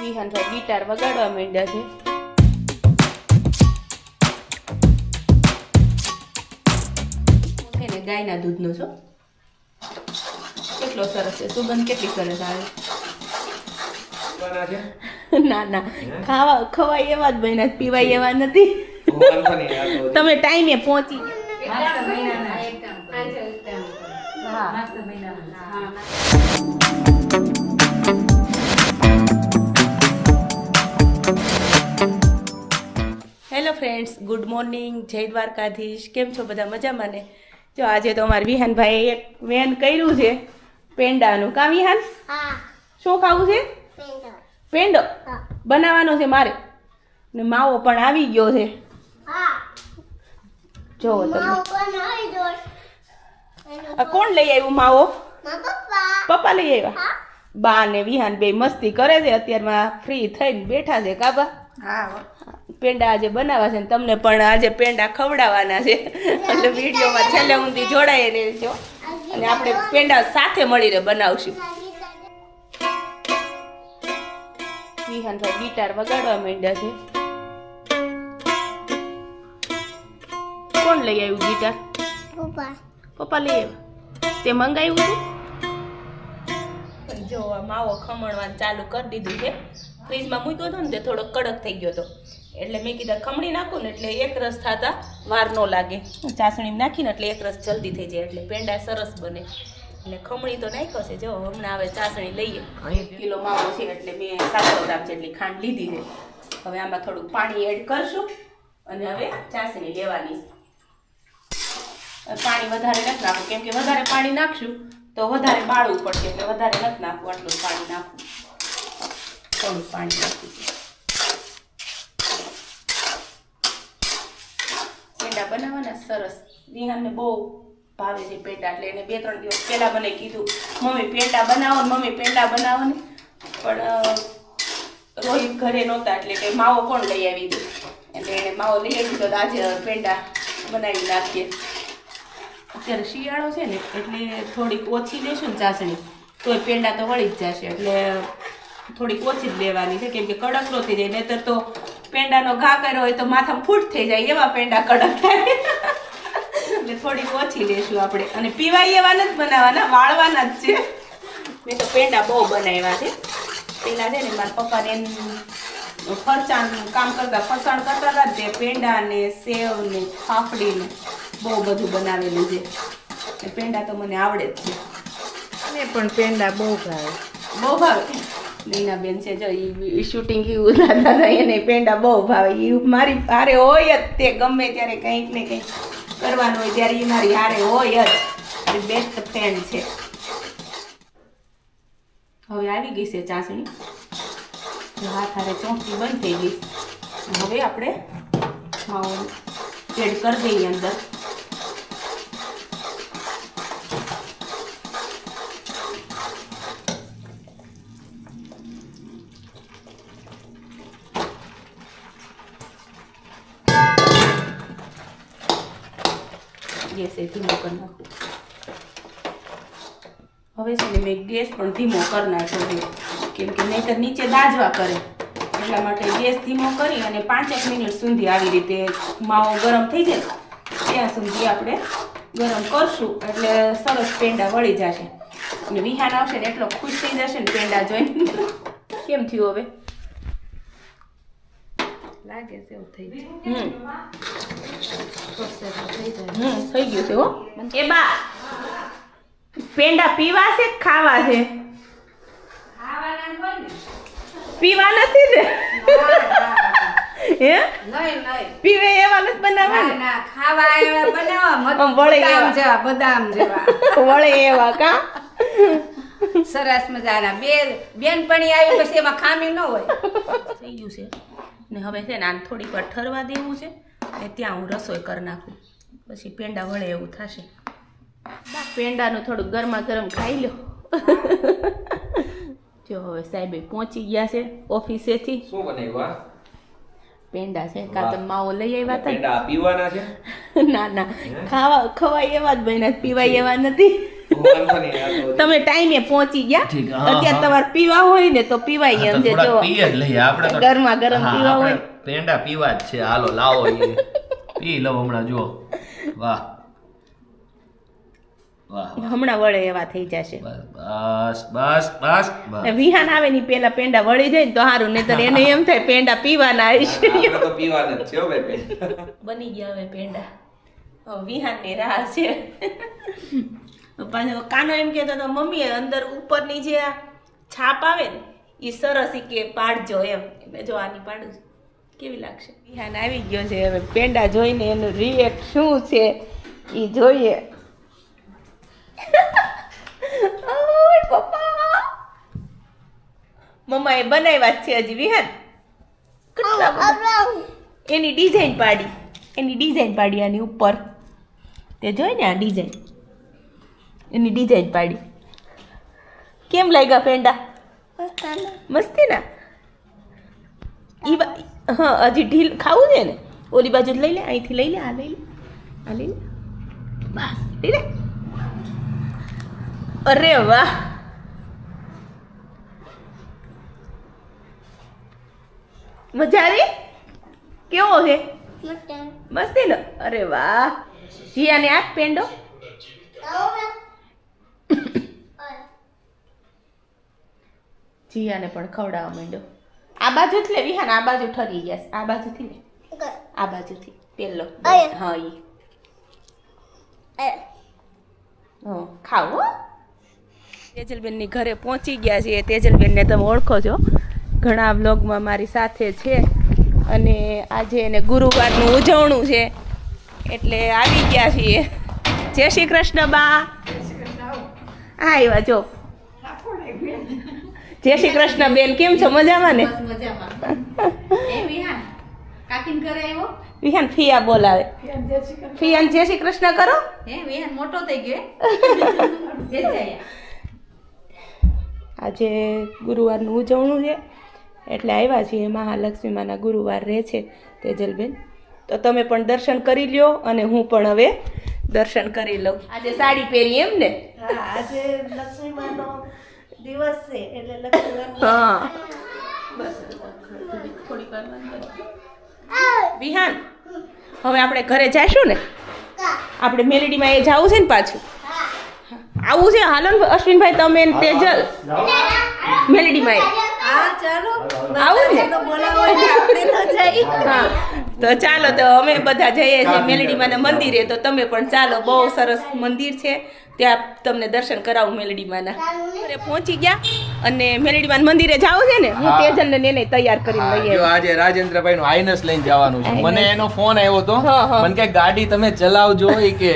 વિહાનભાઈ guitar વગાડવા માંડ્યા છે. ગાયના દૂધનો છો? કેટલો સરસ છે. સુગંધ કેટલી સરસ આવે? ના ના. ખાવા ખવાય એવા જ બન્યા પીવાય એવા નથી. તમે ટાઈમે પહોંચી હેલો ફ્રેન્ડ્સ ગુડ મોર્નિંગ જય દ્વારકાધીશ. કેમ છો બધા? મજામાં ને? જો આજે તો અમારા વિહાનભાઈ એક વેન કર્યું છે પેંડાનું. કા વિહાન? હા. શું ખાવું છે? પેંડો. બનાવવાનો છે મારે. ને માવો પણ આવી ગયો છે. હા. જોવો તમે. કોણ લઈ આવ્યું માવો? પપ્પા. પપ્પા લઈ આવ્યા? બા ને વિહાન બે મસ્તી કરે છે. અત્યારમાં ફ્રી થઈને બેઠા છે. કાબા હા પેંડા આજે બનાવવા છે ને તમને પણ આજે પેંડા ખવડાવવાના છે. એટલે વિડીયોમાં છેલ્લે સુધી જોડાઈ રહેજો. અને આપણે પેંડા સાથે મળીને બનાવશું. વિહાનભાઈ ગિટાર વગાડવા માંડ્યા છે. કોણ લઈ આવ્યું ગિટાર? પપ્પા. પપ્પા લઈ આવ્યા? તે મંગાવ્યું હતું? જો આ માવો ખમણવાનું ચાલુ કરી દીધું છે. ફ્રીજમાં મૂક્યો હતો ને તે થોડો કડક થઈ ગયો હતો. એટલે મેં કીધા, ખમણી નાખું ને એટલે એક રસ થતા વાર ન લાગે. ચાસણી નાખીને એટલે એક રસ જલ્દી થઈ જાય, એટલે પેંડા સરસ બને. એટલે ખમણી તો નાખ્યો છે, જો હમણાં હવે ચાસણી લઈએ. કિલો માવો છે, એટલે મેં સાતસો ગ્રામ જેટલી ખાંડ લીધી છે. હવે આમાં થોડુંક પાણી એડ કરશું અને હવે ચાસણી લેવાની પાણી વધારે નથી નાખવું, કેમ કે વધારે પાણી નાખશું તો વધારે બાળવું પડશે, એટલે વધારે નથી નાખવું, આટલું પાણી નાખવું. થોડું પાણી નાખીશું પેંડા બનાવવાના સરસ. વિહાનને બહુ ભાવે છે પેંડા, એટલે એને બે ત્રણ દિવસ પહેલાં મને કીધું, મમ્મી, પેંડા બનાવો ને, મમ્મી, પેંડા બનાવો ને. પણ રોહિત ઘરે નહોતા, એટલે કે માવો કોણ લઈ આવી દે? એટલે એને માવો લઈ આવી તો આજે પેંડા બનાવી નાખીએ. અત્યારે શિયાળો છે ને, એટલે થોડીક ઓછી લેશું ને ચાસણી, તોય પેંડા તો વળી જ જશે, એટલે થોડીક ઓછી જ લેવાની છે કેમ કે કડક નો થઈ જાય. નહીતર તો પેંડાનો ઘા કર્યો હોય તો માથામાં ફૂટ થઈ જાય એવા પેંડા કડક થાય. એટલે થોડીક ઓછી લેશું આપણે. અને પીવાય એવા નથી બનાવવાના વાળવાના જ છે. મેં તો પેંડા બહુ બનાવ્યા છે. પેલા છે ને મારા પપ્પાને એમ ફરસાણ કામ કરતા ફરસાણ કરતા હતા તે પેંડા ને સેવ ને ફાફડી ને બહુ બધું બનાવેલું છે. પેંડા તો મને આવડે જ છે. મને પણ પેંડા બહુ ભાવે. બહુ ભાવે? બેન છે, જો એ શૂટિંગ એવું દાદા થાય એને પેંડા બહુ ભાવે. એ મારી હારે હોય જ તે, ગમે ત્યારે કંઈક ને કંઈક કરવાનું હોય ત્યારે એ મારી હારે હોય જ. મારી બેસ્ટ ફ્રેન્ડ છે. હવે આવી ગઈ છે ચાસણી. હાથ હારે ચોંકી બંધ થઈ ગઈ. હવે આપણે માવો એડ કરી દઈએ અંદર. ગેસ એ ધીમો નાખું. હવે છે ને મેં ગેસ પણ ધીમો કરી નાખ્યો છે. કેમ કે નહીંતર નીચે દાજવા કરે. એટલા માટે ગેસ ધીમો કરી અને પાંચેક મિનિટ સુધી આવી રીતે માવો ગરમ થઈ જાય ત્યાં સુધી આપણે ગરમ કરશું. એટલે સરસ પેંડા વળી જશે. અને વિહાન આવશે ને એટલો ખુશ થઈ જશે ને પેંડા જોઈને. કેમ થયું હવે? લાગે છે એવું થઈ ગયું હમ. થઈ જાય. હમ થઈ ગયું છે હો. એ બા પેંડા પીવા છે ખાવા છે? પીવા નથી ને? હે? નહીં નહીં પીવે એવા નથી બનાવવા ખાવા એવા બનાવવા વળે એવા. જેવા બદામ જેવા. વળે એવા કા? સરસ મજાના. બે બેનપણી આવી પછી એમાં ખામી ન હોય. થઈ ગયું છે. ને હવે છે ને આને થોડીક વાર ઠરવા દેવું છે ને ત્યાં હું રસોઈ કરી નાખું. પછી પેંડા વળે એવું થશે. પેંડાનું થોડુંક ગરમા ગરમ ખાઈ લો. જો હવે સાહેબે પહોંચી ગયા છે ઓફિસેથી. શું બનાવ્યું પેંડા છે કાં તો માવો લઈ આવ્યા હતા પેંડા પીવાના છે? ના ના. ખાવા ખવાય એવા જ બન્યા પીવાય એવા નથી. તમે ટાઈમે પહોંચી ગયા. અત્યારે તમારે પીવા હોય ને તો પીવાય એમ છે જો. પીએ જ લઈએ આપણે તો ગરમા ગરમ પીવા હોય. પેંડા પીવા જ છે. હાલો લાવો એ. પી લો હમણાં જો વાહ. હમણાં વળે એવા થઈ જશે. બસ બસ બસ બસ વિહાન આવે ની પેલા પેંડા વળી જાય ને તો સારું નહીતર એને એમ થાય પેંડા પીવાના આવીશ તો પીવાના જ છે ભાઈ બની ગયા હવે પેંડા. વિહાનની રાહ છે. પાછો કાનો એમ કહેતો હતો મમ્મી અંદર ઉપરની જે આ છાપ આવે ને એ સરસ ઈ કે પાડજો એમ. મેં જો આની પાડું છું. કેવી લાગશે? વિહાન આવી ગયો છે હવે પેંડા જોઈને એનું રિએક્ટ શું છે એ જોઈએ. મમ્મા એ મમ્માએ બનાવ્યા જ છે હજી વિહાન એની ડિઝાઇન પાડી એની ડિઝાઇન પાડી આની ઉપર. તે જોઈ ને આ ડિઝાઇન એની ડિઝાઇન પાડી. કેમ લાગ્યા પેંડા મસ્તી ના ઈ હા હજી ઢીલ ખાવું છે ને? ઓલી બાજુ લઈ લે અહીંથી લઈ લે આ લઈ લે આ લઈ લે. બસ લઈ લે. અરે વાહ! મજા આવી? કેવો છે? મસ્તી. ને અરે વાહ! જીયાને આપ પેંડો? જીયાને પણ ખવડાવવા માંડ્યો. આ બાજુથી લે વિહાન આ બાજુ ઠરી ગયા આ બાજુથી લે. આ બાજુથી. પેલો. હા ઈ. હં, ખાવ હો. તેજલબેનની ઘરે પહોંચી ગયા છીએ. તેજલબેનને તમે ઓળખો છો. ઘણા વ્લોગમાં મારી સાથે છે. અને આજે એને ગુરુવારનું ઉજવણું છે. એટલે આવી ગયા છીએ. જય શ્રી કૃષ્ણ બા. હા આવ્યા જો. જય શ્રી કૃષ્ણ બેન કેમ છો? મજામાં ને? વિહાન કાકીન ઘરે આવ્યો? વિહાન ફિયા બોલાવે. ફિયાન જય શ્રી કૃષ્ણ. કરો. વિહાન મોટો થઈ ગયો આજે ગુરુવારનું ઉજવણું છે. એટલે આવ્યા છીએ મહાલક્ષ્મી માના ગુરુવાર રહે છે તેજલબેન. તો તમે પણ દર્શન કરી લ્યો અને હું પણ હવે દર્શન કરી લઉં. આજે સાડી પહેરી એમ ને? આજે લક્ષ્મી માનો દિવસ છે એટલે હા. વિહાન હવે આપણે ઘરે જઈશું ને? આપણે મેલેડીમાં એ જવું છે ને પાછું? આવું છે? હાલો ને અશ્વિનભાઈ તમે તેજલ. મેલેડીમાં એ. હા ચાલો. તો આપણે હા. તો ચાલો તો અમે બધા જઈએ છીએ મેલડીમાના મંદિરે. તો તમે પણ ચાલો બહુ સરસ મંદિર છે. ત્યાં તમને દર્શન કરાવું મેલડીમાના. પહોંચી ગયા અને મેલડીમાના મંદિરે જાવ છે ને હું તેજન ને એને તૈયાર કરીને લઈ આજે રાજેન્દ્રભાઈ નું આઈનસ લઈને જવાનું છે. મને એનો ફોન આવ્યો હા. મને કે ગાડી તમે ચલાવજો ઈ કે.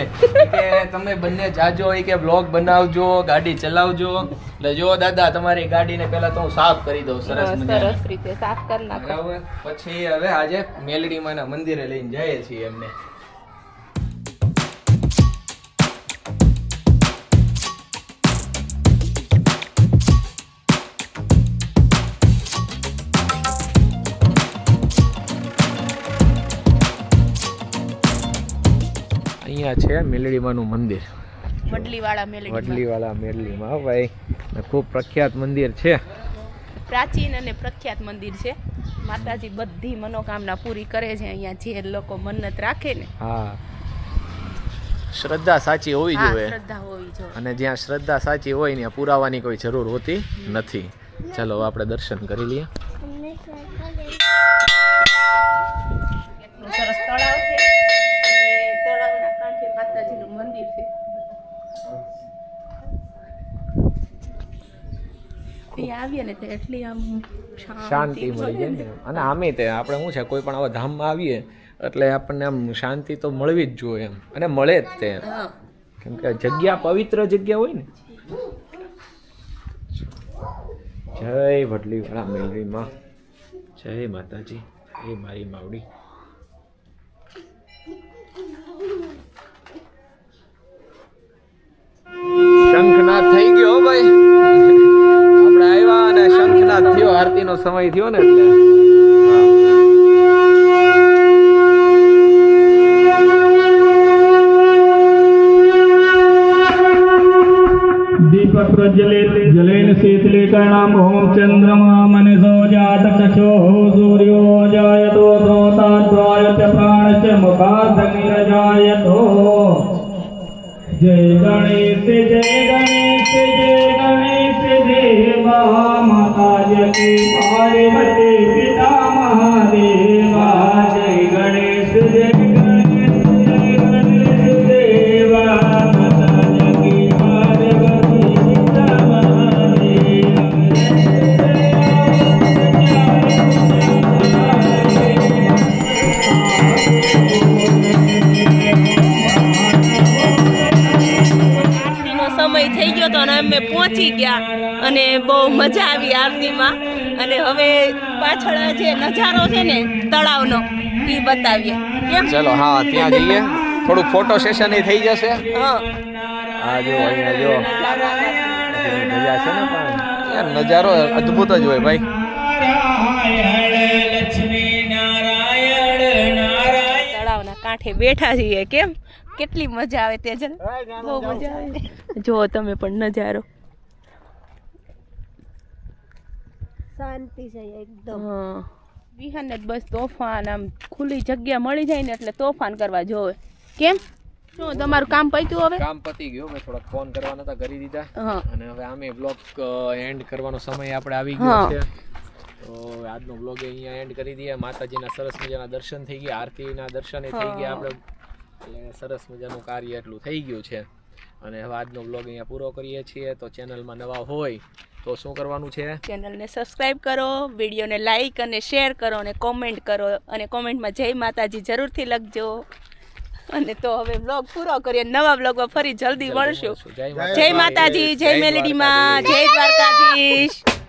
તમે બંને જાજો. ઈ કે બ્લોગ બનાવજો ગાડી ચલાવજો. એટલે જો દાદા તમારી ગાડીને પહેલા તો હું સાફ કરી દઉં. સરસ સરસ રીતે સાફ કરી નાખો. પછી હવે આજે મેલડીમાંના મંદિરે લઈને જઈએ છીએ એમને. અહીંયા છે મેલડીમાંનું મંદિર. વડલીવાળા મેલડીમાં. વડલીવાળા ભાઈ. ખૂબ પ્રખ્યાત મંદિર છે. પ્રાચીન અને પ્રખ્યાત મંદિર છે. માતાજી બધી મનોકામના પૂરી કરે છે અહીંયા જે લોકો મન્નત રાખે ને. હા. શ્રદ્ધા સાચી હોવી જોઈએ. શ્રદ્ધા હોવી જોઈએ. અને જ્યાં શ્રદ્ધા સાચી હોય ત્યાં પુરાવાની કોઈ જરૂર હોતી નથી. ચાલો આપણે દર્શન કરી લઈએ. આવીએ ને તો એટલી આમ શાંતિ મળી જાય ને. અને આમે તે આપણે શું છે કોઈ પણ આવા ધામમાં આવીએ એટલે આપણને આમ શાંતિ તો મળવી જ જોઈએ એમ. અને મળે જ તે. કેમ કે જગ્યા પવિત્ર જગ્યા હોય ને. જય વડલીવાળા મેલરીમાં જય માતાજી. જય મારી માવડી. સમય થયો ને એટલે. દીપક પ્રજ્વલિત, જલેન શીતલીકરણમ ઓમ ચંદ્રમા મનસો જાત ચક્ષો સૂર્યો જાયતો સોતા દ્વાયત પ્રાણચ થઈ ગયો તો અને અમે પહોંચી ગયા અને બહુ મજા આવી આરતીમાં. અને હવે પાછળ જે નજારો છે ને તળાવનો એ બતાવીએ. કેમ? ચલો હા ત્યાં જઈએ. થોડુંક ફોટો સેશન થઈ જશે. હા. જો અહીંયા જો. મજા છે ને યાર નજારો અદ્ભુત જ હોય ભાઈ. તળાવના કાંઠે બેઠા છીએ કેમ? કેટલી મજા આવે તે છે બહુ મજા આવે. જો તમે પણ નજારો. શાંતિ છે એકદમ. હા. વિહાને બસ તોફાન આમ ખુલ્લી જગ્યા મળી જાય ને એટલે તોફાન કરવા જોવે. કેમ? શું તમારું કામ પત્યું હવે? કામ પતી ગયું મેં થોડા ફોન કરવાના હતા કરી દીધા. અને હવે આમે બ્લોગ એન્ડ કરવાનો સમય આપણે આવી ગયો છે. તો આજનો બ્લોગ અહીંયા એન્ડ કરી દઈએ. માતાજીના સરસ મજાના દર્શન થઈ ગયા આરતીના દર્શન થઈ ગયા આપણે. એટલે સરસ મજાનું કાર્ય એટલું થઈ ગયું છે. અને હવે આજનો બ્લોગ અહીંયા પૂરો કરીએ છીએ. તો ચેનલમાં નવા હોય તો શું કરવાનું છે? ચેનલને સબસ્ક્રાઇબ કરો વિડીયોને લાઈક અને શેર કરો અને કોમેન્ટ કરો. અને કોમેન્ટમાં જય માતાજી જરૂરથી લખજો. અને તો હવે બ્લોગ પૂરો કરીએ. નવા બ્લોગમાં ફરી જલ્દી મળશું. જય જય માતાજી. જય મેલેડીમાં. જય દ્વારકાધીશ.